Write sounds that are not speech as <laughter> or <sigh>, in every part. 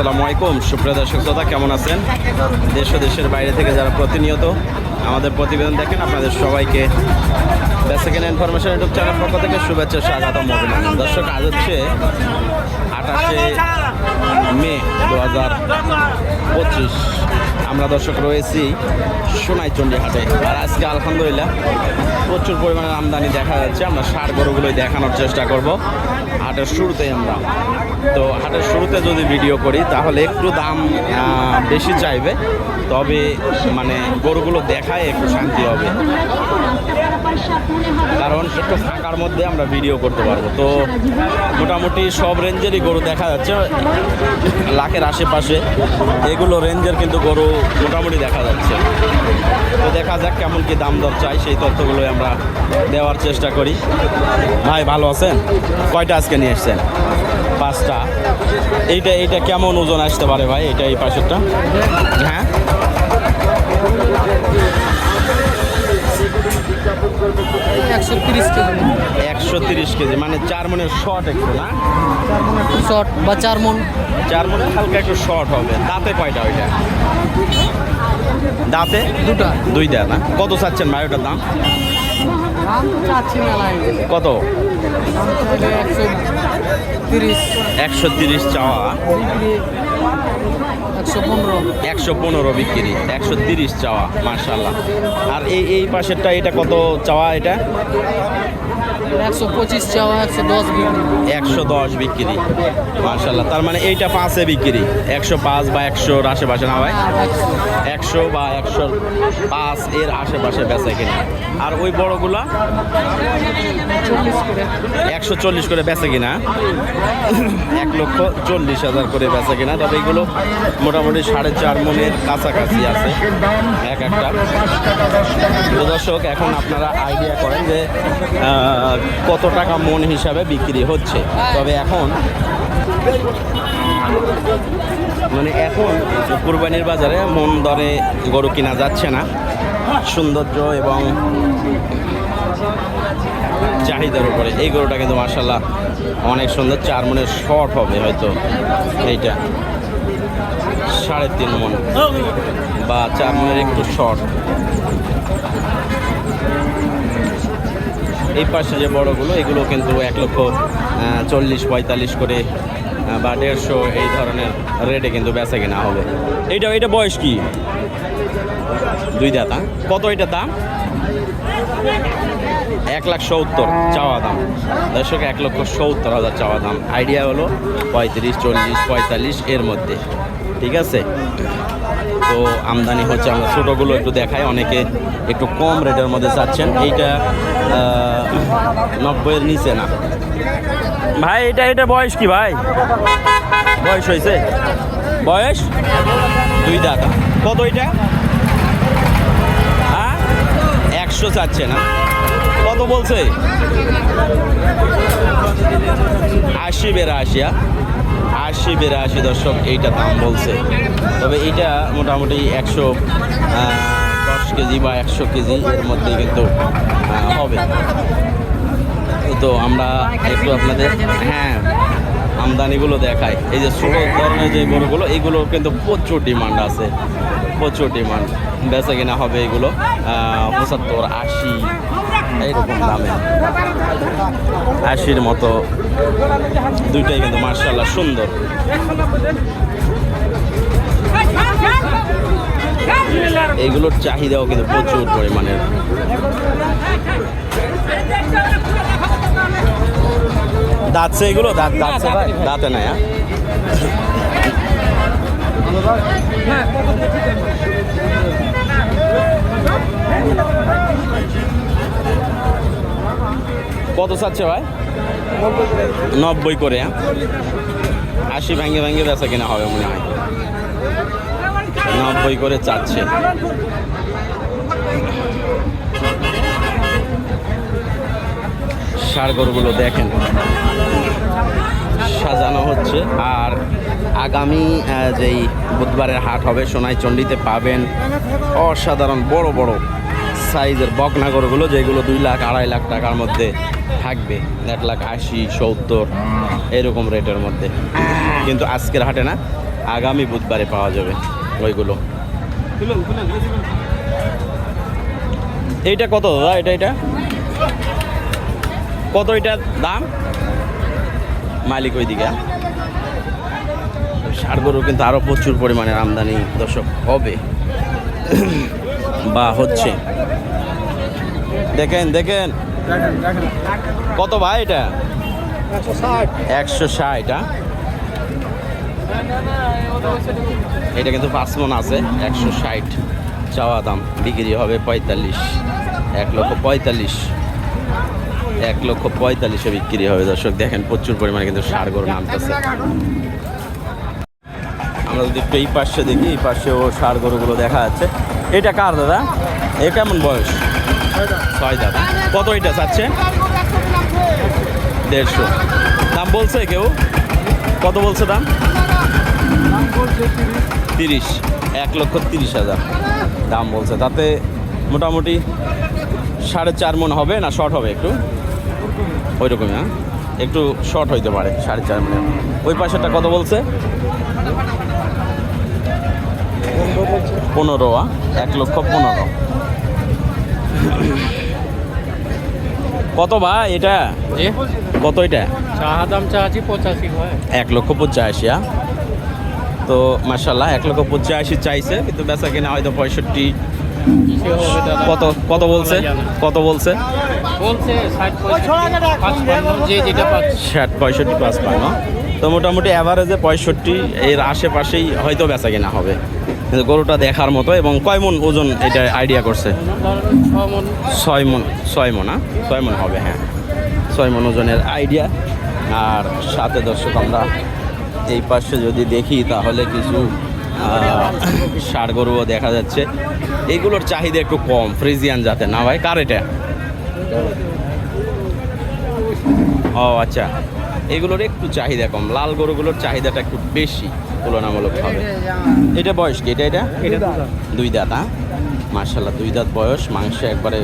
আসসালামু আলাইকুম। সুপ্রিয় দর্শক শ্রোতা, কেমন আছেন? দেশ ও দেশের বাইরে থেকে যারা প্রতিনিয়ত আমাদের প্রতিবেদন দেখেন, আপনাদের সবাইকে বেসেকেন্ড ইনফরমেশন ইউটিউব চ্যানেল পক্ষ থেকে শুভেচ্ছা, স্বাগতম, অভিনন্দন। দর্শক, আজ হচ্ছে আঠাশে মে দু হাজার পঁচিশ। আমরা দর্শক রয়েছি সোনাইচন্ডী হাটে আর আজকে আলহামদুলিল্লাহ প্রচুর পরিমাণে আমদানি দেখা যাচ্ছে। আমরা সার গরুগুলোই দেখানোর চেষ্টা করব হাটের শুরুতে আমরা। তো হাটের শুরুতে যদি ভিডিও করি, তাহলে একটু দাম বেশি চাইবে। তবে মানে গরুগুলো দেখায় একটু শান্তি হবে। কারণ একটু ফাঁকার মধ্যে আমরা ভিডিও করতে পারব। তো মোটামুটি সব রেঞ্জেরই গরু দেখা যাচ্ছে। লাখের আশেপাশে এগুলো রেঞ্জের কিন্তু গরু মোটামুটি দেখা যাচ্ছে। তো দেখা যাক কেমন কি দাম দর চাই, সেই তথ্যগুলোই আমরা দেওয়ার চেষ্টা করি। ভাই, ভালো আছেন? কয়টা আজকে নিয়ে এসছেন? পাঁচটা। এইটা এইটা কেমন ওজন আসতে পারে ভাই? এটা এই পাশেরটা? হ্যাঁ? একশো তিরিশ কেজি। একশো তিরিশ কেজি মানে চার মনের শর্ট একটু না? চার শর্ট বা চার মন। চার মনে হালকা একটু শর্ট হবে। দাঁতে কয়টা ওইটা? দাঁতে? দুটা। দুইটা না? কত চাচ্ছেন ভাই ওটার দাম? কত? একশো তিরিশ। চাওয়া। একশো পনেরো। বিক্রি, একশো তিরিশ চাওয়া মার্শাল্লাহ আর এই এই পাশেরটা এটা কত চাওয়া এটা? একশো পঁচিশ চাওয়া, একশো দশ বিক্রি। একশো দশ বিক্রি মার্শাল্লাহ তার মানে এইটা পাঁচে বিক্রি, একশো পাঁচ বা একশোর আশেপাশে না ভাই? একশো বা একশো পাঁচ এর আশেপাশে বেচা কিনা। আর ওই বড়গুলা? একশো চল্লিশ করে বেচে কিনা। এক লক্ষ চল্লিশ হাজার করে বেচে কিনা, তবে এগুলো মোটামুটি সাড়ে চার মনের কাছাকাছি আছে। এক একটা। দর্শক, এখন আপনারা আইডিয়া করেন যে কত টাকা মন হিসাবে বিক্রি হচ্ছে। তবে এখন মানে এখন কুরবানির বাজারে মন দরে গরু কিনা যাচ্ছে না। সৌন্দর্য এবং চাহিদার উপরে। এই গরুটা কিন্তু মার্শাল্লাহ অনেক সুন্দর, চার মনের শর্ট হবে হয়তো এইটা। সাড়ে তিন মন বা চার মনের একটু শর্ট এই পাশে যে বড়গুলো, এগুলো কিন্তু এক লক্ষ চল্লিশ, পঁয়তাল্লিশ করে বা দেড়শো এই ধরনের রেটে কিন্তু বেচা কেনা হবে। এইটা এটা বয়স কি? দুই দাঁত? কত এটা দাম? এক লাখ সত্তর, চাওয়া দাম। দর্শক, এক লক্ষ সত্তর হাজার চাওয়া দাম। আইডিয়া হলো পঁয়ত্রিশ, চল্লিশ, পঁয়তাল্লিশ এর মধ্যে। ঠিক আছে? তো আমদানি হচ্ছে আমরা ছোটোগুলো একটু দেখাই অনেকে একটু কম রেটের মধ্যে চাচ্ছেন। এইটা নব্বইয়ের নিচে না। ভাই এটা এটা বয়স কি ভাই? বয়স হয়েছে। বয়স? দুই দাদা কত এটা? হ্যাঁ? একশো চাচ্ছে না। কত বলছে? আশি বেরাশি হ্যাঁ? আশি, বিরাশি দর্শক এইটা দাম বলছে। তবে এইটা মোটামুটি একশো দশ কেজি বা একশো কেজি এর মধ্যেই কিন্তু হবে। তো আমরা একটু আপনাদের হ্যাঁ আমদানিগুলো দেখাই। এই যে ছোটো ধরনের যে গরুগুলো, এইগুলো কিন্তু প্রচুর ডিমান্ড আছে। প্রচুর ডিমান্ড। বেচা কিনা হবে এগুলো পঁচাত্তর, আশি এইরকম দামে। আশির মতো। দুইটাই কিন্তু মার্শাল্লাহ সুন্দর। এইগুলোর চাহিদাও কিন্তু প্রচুর পরিমাণের। দাঁতছে এগুলো? দাঁত দাঁতছে দাঁতে নাই হ্যাঁ? কত চাচ্ছে ভাই? নব্বই করে হ্যাঁ? আশি ভেঙে ভেঙে বেচা কিনা হবে মনে হয়। নব্বই করে চাচ্ছে। সার গরুগুলো দেখেন। সাজানো হচ্ছে। আর আগামী যেই বুধবারের হাট হবে, সোনাইচণ্ডীতে পাবেন অসাধারণ বড় বড় সাইজের বকনা গরুগুলো যেগুলো দুই লাখ, আড়াই লাখ টাকার মধ্যে থাকবে। এক লাখ আশি, সত্তর, এরকম রেটের মধ্যে। কিন্তু আজকের হাটে না, আগামী বুধবারে পাওয়া যাবে ওইগুলো। এইটা কত দাদা? এটা এটা? কত এটা দাম? মালিক ওইদিকে। ষাড় গরু কিন্তু আরও প্রচুর পরিমাণের আমদানি, দর্শক, হবে। বা হচ্ছে। দেখেন দেখেন। কত ভাই এটা? একশো ষাট হ্যাঁ? এটা কিন্তু পাঁচ মন আছে, একশো ষাট। চাওয়া দাম, বিক্রি হবে পঁয়তাল্লিশ। এক লক্ষ পঁয়তাল্লিশ। এক লক্ষ পঁয়তাল্লিশে বিক্রি হবে, দর্শক। দেখেন প্রচুর পরিমাণে কিন্তু সার গরু নামতেছে। আমরা যদি একটু এই পাশে দেখি, এই পাশেও সার গরুগুলো দেখা যাচ্ছে। এটা কার দাদা? এ কেমন বয়স? ছয় দাদা। কত এটা চাচ্ছে? দেড়শো। দাম বলছে কেউ? কত বলছে দাম? তিরিশ। এক লক্ষ তিরিশ হাজার। দাম বলছে। তাতে মোটামুটি সাড়ে চার মন হবে না শর্ট হবে একটু? ওই রকমই হ্যাঁ? একটু শর্ট হইতে পারে, সাড়ে চার মনে ওই পাশেরটা কত বলছে? পনেরো আ? এক লক্ষ পনেরো। কত ভাই এটা? কত এটা? দাম চা পঁচাশি এক লক্ষ পঁচাশি? তো মাসাল্লাহ এক লক্ষ পঁচাশি চাইছে কিন্তু বেচা কিনা হয়তো পঁয়ষট্টি। কত কত বলছে? কত বলছে? ষাট পঁয়ষট্টি পাঁচ পান্ন তো মোটামুটি অ্যাভারেজে পঁয়ষট্টি এর আশেপাশেই হয়তো বেচা কিনা হবে। গরুটা দেখার মতো এবং কয় মন ওজন এটা আইডিয়া করছে? ছয় মন ছয় মন হ্যাঁ? ছয় মন হবে হ্যাঁ। ছয় মন ওজনের আইডিয়া আর সাথে দর্শক, আমরা এই পাশে যদি দেখি, তাহলে কিছু ষাড় গরুও দেখা যাচ্ছে। এইগুলোর চাহিদা একটু কম, ফ্রিজিয়ান যাতে না ভাই? কার এটা? ও আচ্ছা। এগুলোর একটু চাহিদা কম। লাল গরুগুলোর চাহিদাটা একটু বেশি তুলনামূলকভাবে। এটা বয়স কি? এটা এটা? দুই দাঁত। হ্যাঁ মার্শাল্লাহ দুই দাঁত বয়স মাংস একবারে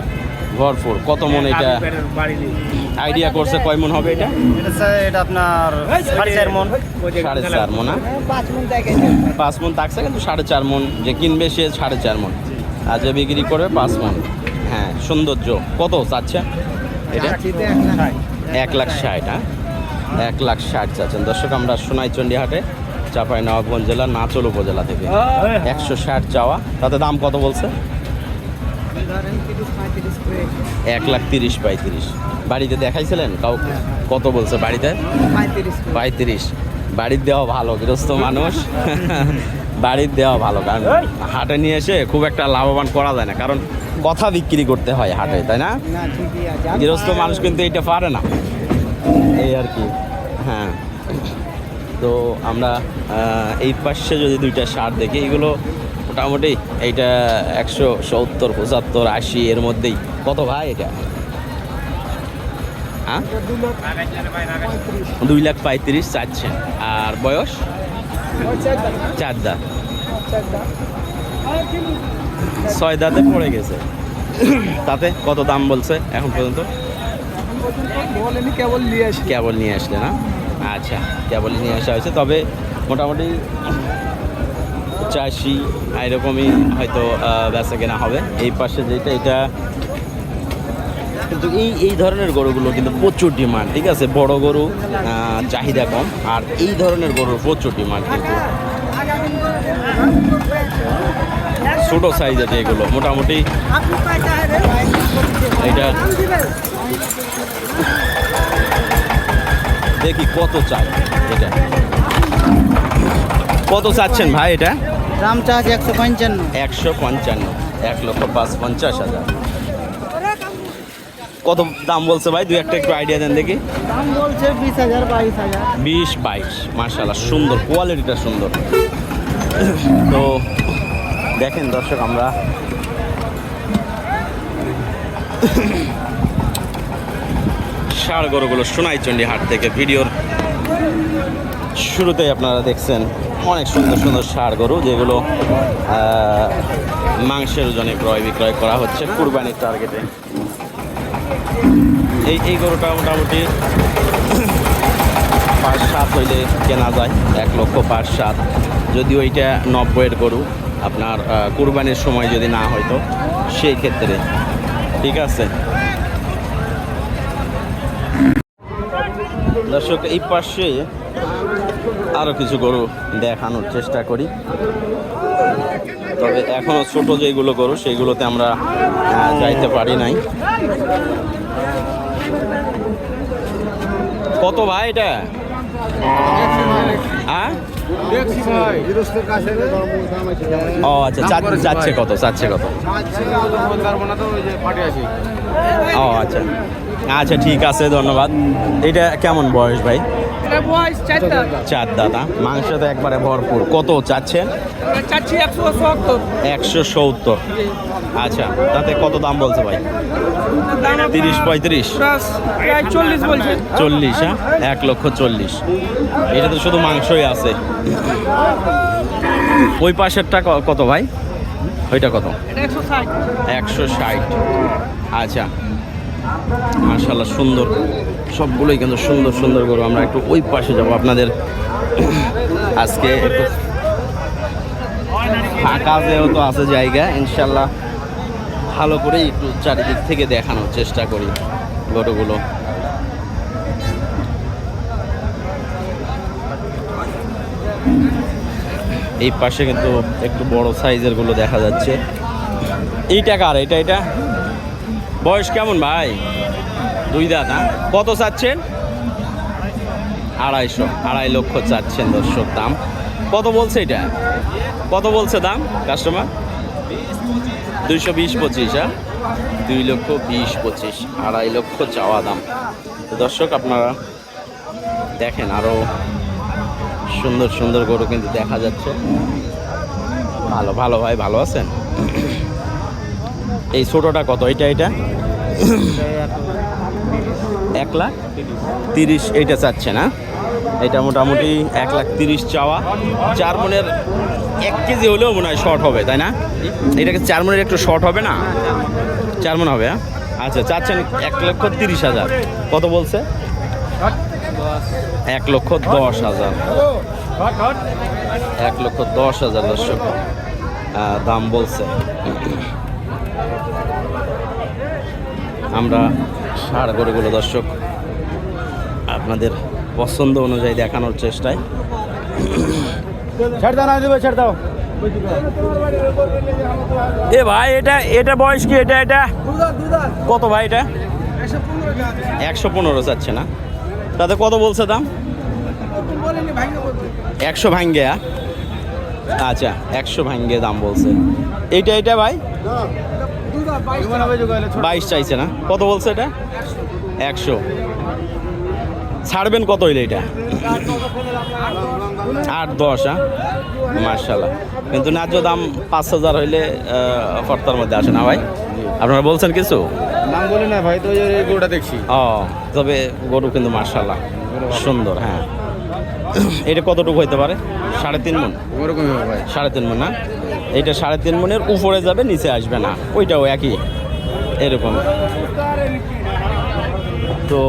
ভরপুর। কত মন এটা আইডিয়া করছে কয় মন হবে এটা? এটা আপনার সাড়ে চার মন। সাড়ে চার মন? পাঁচ মন থাকছে কিন্তু সাড়ে চার মন যে কিনবে সে সাড়ে চার মন। আর যে বিক্রি করবে পাঁচ মন। হ্যাঁ সৌন্দর্য। কত চাচ্ছে এটা? এক লাখ ষাট হ্যাঁ এক লাখ ষাট চাচ্ছেন। দর্শক, আমরা সোনাইচন্ডী হাটে চাপাই নবাবগঞ্জ জেলা, নাচল উপজেলা থেকে। একশো ষাট চাওয়া। তাতে দাম কত বলছে? এক লাখ তিরিশ পঁয়ত্রিশ। বাড়িতে দেখাইছিলেন কাউ কত বলছে বাড়িতে? পঁয়ত্রিশ। বাড়ির দেওয়া ভালো, গৃহস্থ মানুষ। বাড়ির দেওয়া ভালো, কারণ হাটে নিয়ে এসে খুব একটা লাভবান করা যায় না। কারণ কথা বিক্রি করতে হয় হাটে, তাই না? গৃহস্থ মানুষ কিন্তু এটা পারে না। এই আর কি। হ্যাঁ। তো আমরা এই পাশে যদি দুইটা সার দেখি, এগুলো মোটামুটি এইটা একশো সত্তর, পঁচাত্তর, আশি, এর মধ্যেই। কত ভাই এটা? হ্যাঁ? দুই লাখ পঁয়ত্রিশ চাচ্ছে। আর বয়স? চার দাঁত। ছয় দাঁতে পড়ে গেছে। তাতে কত দাম বলছে এখন পর্যন্ত? কেবল নিয়ে আসি কেবল নিয়ে আসলে না? আচ্ছা কেবলই নিয়ে আসা হয়েছে। তবে মোটামুটি চাষি, এরকমই হয়তো বেচা কেনা হবে। এই পাশে যেটা, এটা কিন্তু এই এই ধরনের গরুগুলো কিন্তু প্রচুর ডিমান্ড, ঠিক আছে? বড় গরু চাহিদা কম, আর এই ধরনের গরুর প্রচুর ডিমান্ড কিন্তু ছোটো সাইজ আছে এগুলো। মোটামুটি এটা দেখি কত চাই এটা। কত চাচ্ছেন ভাই এটা? দাম চা আছে একশো পঞ্চান্ন। একশো পঞ্চান্ন এক লক্ষ পাঁচ পঞ্চাশ হাজার। কত দাম বলছে ভাই? দুই একটা একটু আইডিয়া দেন দেখি। দাম বলছে বিশ হাজার বাইশ হাজার। বিশ বাইশ মার্শাল্লাহ সুন্দর কোয়ালিটিটা সুন্দর। তো দেখেন দর্শক আমরা ষাড় গরুগুলো সোনাইচন্ডী হাট থেকে ভিডিওর শুরুতেই আপনারা দেখছেন অনেক সুন্দর সুন্দর ষাড় গরু, যেগুলো মাংসের ওজনে ক্রয় বিক্রয় করা হচ্ছে কুরবানির টার্গেটে এই এই গরুটা মোটামুটি <clears throat> পাঁচ সাত হইলে কেনা যায়, এক লক্ষ পাঁচ সাত। যদি ওইটা নব্বইয়ের গরু, আপনার কুরবানির সময় যদি না হয়তো, সেই ক্ষেত্রে। ঠিক আছে? দর্শক এই পাশে আরও কিছু গরু দেখানোর চেষ্টা করি। তবে এখনও ছোট যেগুলো গরু সেইগুলোতে আমরা যাইতে পারি নাই। কত ভাই এটা? হ্যাঁ? ও আচ্ছা চাচ্ছে কত? চাচ্ছে কত? ও আচ্ছা। আচ্ছা ঠিক আছে ধন্যবাদ। এটা কেমন বয়স ভাই? চার দাদা মাংস তো একবারে ভরপুর। কত চাচ্ছেন একশো সত্তর। আচ্ছা তাতে কত দাম বলছে ভাই? তিরিশ পঁয়ত্রিশ? চল্লিশ বলছে। চল্লিশ হ্যাঁ এক লক্ষ চল্লিশ। এটা তো শুধু মাংসই আছে। ওই পাশেরটা কত ভাই? ওইটা কত? একশো ষাট। আচ্ছা মার্শাল্লাহ সুন্দর। সবগুলোই কিন্তু সুন্দর সুন্দর গরু। আমরা একটু ওই পাশে যাব আপনাদের। আজকে একটু ফাঁকা যেহেতু আছে জায়গা ইনশাল্লাহ ভালো করে একটু চারিদিক থেকে দেখানোর চেষ্টা করি গরুগুলো। এই পাশে কিন্তু একটু বড় সাইজেরগুলো দেখা যাচ্ছে। এইটা কার? এটা এটা বয়স কেমন ভাই? দুই দাঁত হ্যাঁ? কত চাচ্ছেন? আড়াইশো, আড়াই লক্ষ চাচ্ছেন দর্শক দাম। কত বলছে এটা? কত বলছে দাম কাস্টমার? দুইশো বিশ পঁচিশ হ্যাঁ? দুই লক্ষ বিশ পঁচিশ, আড়াই লক্ষ চাওয়া দাম। দর্শক আপনারা দেখেন আরও সুন্দর সুন্দর গরু কিন্তু দেখা যাচ্ছে। ভালো ভালো ভাই, ভালো আছেন? এই ছোটোটা কত? এটা এটা? এক লাখ তিরিশ এইটা চাচ্ছে না। এটা মোটামুটি এক লাখ তিরিশ চাওয়া। চার মনের এক কেজি হলেও মনে হয় শর্ট হবে, তাই না? এটাকে চার মনের একটু শর্ট হবে না? চার মন হবে হ্যাঁ? আচ্ছা চাচ্ছেন এক লক্ষ তিরিশ হাজার। কত বলছে? এক লক্ষ দশ হাজার। এক লক্ষ দশ হাজার দর্শক দাম বলছে। আমরা সার গরুগুলো দর্শক আপনাদের পছন্দ অনুযায়ী দেখানোর চেষ্টায়। ছেড়ে দাও না দেবে ছেড়ে দাও। এ ভাই এটা এটা বয়স কি? এটা এটা? কত ভাই এটা? একশো পনেরো যাচ্ছে না। তাতে কত বলছে দাম? একশো ভাঙ্গে আচ্ছা একশো ভাঙ্গে দাম বলছে। এইটা এটা ভাই? বাইশ চাইছে না। কত বলছে এটা? একশো। ছাড়বেন কত হইলে এটা? আট দশ হ্যাঁ? মার্শাল্লাহ কিন্তু ন্যায্য দাম পাঁচ হাজার হইলে কর্তার মধ্যে আসে না ভাই? আপনারা বলছেন কিছু? নাম বলি না ভাই তো গরুটা দেখছি। ও তবে গরু কিন্তু মার্শাল্লাহ সুন্দর হ্যাঁ। এটা কতটুকু হইতে পারে? সাড়ে তিন মন সাড়ে তিন মন না? এইটা সাড়ে তিন মনের উপরে যাবে, নিচে আসবে না। ওইটাও একই, এরকম। তো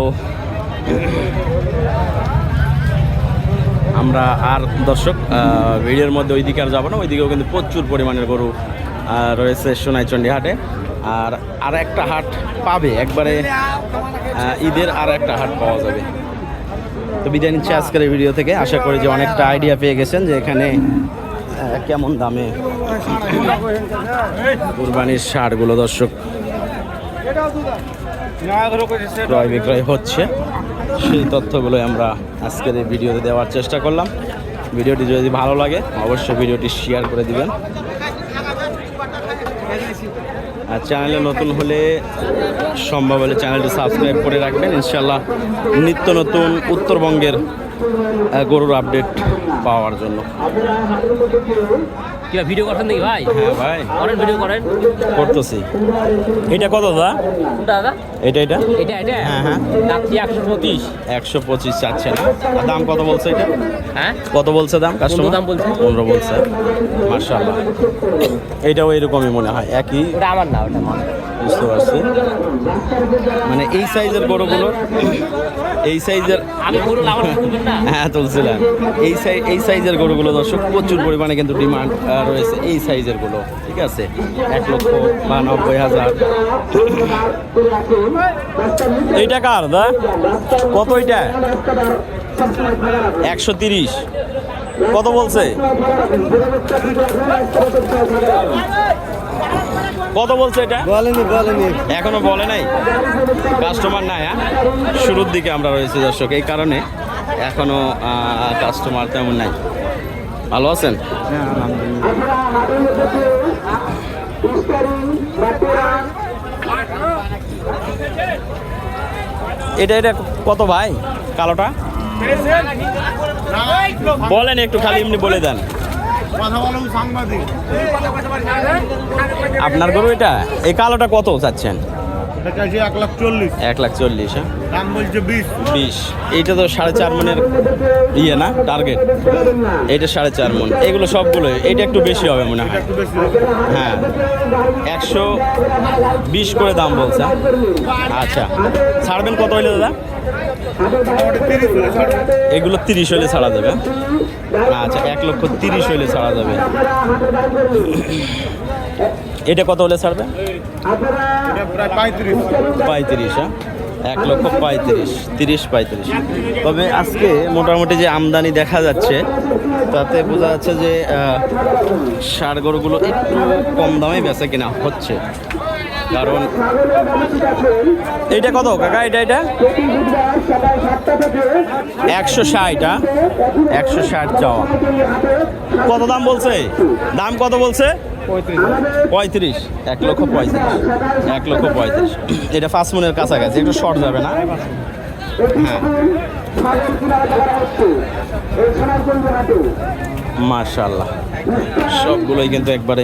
আমরা আর দর্শক ভিডিওর মধ্যে ওই দিকে আর যাব না, ওইদিকেও কিন্তু প্রচুর পরিমাণের গরু রয়েছে সোনাইচন্ডী হাটে। আর আর একটা হাট পাবে, একবারে ঈদের আর একটা হাট পাওয়া যাবে। তো বিদায় নিচ্ছি আজকের ভিডিও থেকে। আশা করি যে অনেকটা আইডিয়া পেয়ে গেছেন যে এখানে কেমন দামে? কুরবানির সারগুলো দর্শক ক্রয় বিক্রয় হচ্ছে। সেই তথ্যগুলোই আমরা আজকের এই ভিডিওতে দেওয়ার চেষ্টা করলাম। ভিডিওটি যদি ভালো লাগে, অবশ্যই ভিডিওটি শেয়ার করে দিবেন। আর চ্যানেলে নতুন হলে সম্ভব হলে চ্যানেলটি সাবস্ক্রাইব করে রাখবেন। ইনশাল্লাহ নিত্য নতুন উত্তরবঙ্গের গরুর আপডেট পাওয়ার জন্য। কি ভিডিও করছেন নাকি ভাই? হ্যাঁ ভাই। করেন ভিডিও করেন। করতেছি। এটা কত দা কোনটা দাদা? এটা এটা? এটা এটা? হ্যাঁ, হ্যাঁ। চাচ্ছি একশো পঁচিশ। একশো পঁচিশ চাচ্ছে না। আর দাম কত বলছে এটা? হ্যাঁ? কত বলছে দাম কাস্টমার দাম বলছে। পনেরো বলছে। মার্শাল্লাহ এটাও এরকমই মনে হয়। একই? ওটা আমার না ওটা আমার। বুঝতে পারছি। মানে এই সাইজের গরুগুলোর এই সাইজের হ্যাঁ তুলছিলাম। এই সাইজ এই সাইজের গরুগুলো দর্শক প্রচুর পরিমাণে কিন্তু ডিমান্ড রয়েছে এই সাইজেরগুলো ঠিক আছে? এক লক্ষ বা নব্বই হাজার। এইটা কার দা? কত এটা একশো তিরিশ। কত বলছে? কত বলছে এটা? বলেনি বলেনি। এখনও বলে নাই? কাস্টমার নাই হ্যাঁ? শুরুর দিকে আমরা রয়েছি দর্শক এই কারণে এখনও কাস্টমার তেমন নাই। ভালো আছেন? হ্যাঁ এটা এটা কত ভাই? কালোটা? বলেন একটু খালি এমনি বলে দেন। আপনার গরু এটা? এই কালোটা কত চাচ্ছেন? এটা চাইছি এক লাখ চল্লিশ। এক লাখ চল্লিশ হ্যাঁ? দাম বলছে বিশ। বিশ। এইটা তো সাড়ে চার মনের ইয়ে না টার্গেট এইটা সাড়ে চার মন। এগুলো সবগুলো এটা একটু বেশি হবে মনে হয়। হ্যাঁ। একশো বিশ করে দাম বলছে। আচ্ছা। ছাড়বেন কত হইলে দাদা? তিরিশ হলে এগুলো তিরিশ হইলে ছাড়া যাবে। আচ্ছা এক লক্ষ তিরিশ হইলে ছাড়া যাবে। এটা কত হলে ছাড়বে? পঁয়ত্রিশ। হ্যাঁ? এক লক্ষ পঁয়ত্রিশ তিরিশ পঁয়ত্রিশ। তবে আজকে মোটামুটি যে আমদানি দেখা যাচ্ছে তাতে বোঝা যাচ্ছে যে সার গরুগুলো একটু কম দামে বেচা কিনা হচ্ছে। কারণ এইটা কত কাকা? এটা এটা? একশো ষাট হ্যাঁ? একশো ষাট চাওয়া। কত দাম বলছে? দাম কত বলছে? পঁয়ত্রিশ। এক লক্ষ পঁয়ত্রিশ। এক লক্ষ পঁয়ত্রিশ। এটা পাঁচ মনের কাছাকাছি, একটু শর্ট যাবে না? হ্যাঁ। মার্শাল্লাহ সবগুলোই কিন্তু একবারে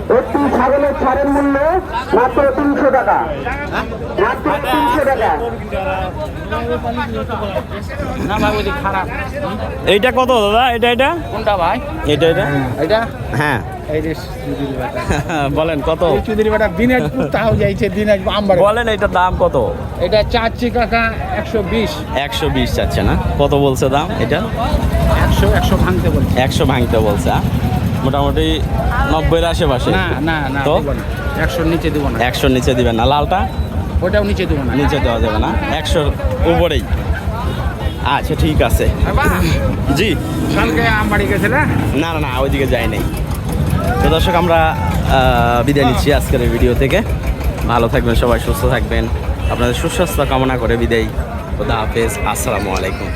একটি ছাগলের ছাড়ের মূল্য মাত্র তিনশো টাকা। মাত্র তিনশো টাকা। এইটা কত দাদা? এটা এটা? কোনটা ভাই? এটা এটা? এটা হ্যাঁ। এই যে চুদির বেটা। <laughs> বলেন কত? এই দিনাজপুর তাও যাইছে দিনাজপুর আমবার বলেন এটার দাম কত? এটা চাচ্ছি কাকা একশো বিশ। একশো বিশ চাচ্ছে না? কত বলছে দাম এটা? একশো একশো ভাঙতে বলছে। একশো ভাঙতে বলছে হ্যাঁ? মোটামুটি নব্বইয়ের আশেপাশে। না না না তো? একশোর নিচে দেবো না। একশোর নিচে দিবেন না। লালটা? ওটাও নিচে দেবো না। নিচে দেওয়া যাবে না। একশোর উপরেই। আচ্ছা ঠিক আছে। জি। কালকে আমবাড়ি গেছে না না না না ওইদিকে যাই নাই তো দর্শক আমরা বিদায় নিচ্ছি আজকের ভিডিও থেকে। ভালো থাকবেন সবাই সুস্থ থাকবেন। আপনাদের সুস্বাস্থ্য কামনা করে বিদায়। খোদা হাফেজ। আসসালামু আলাইকুম।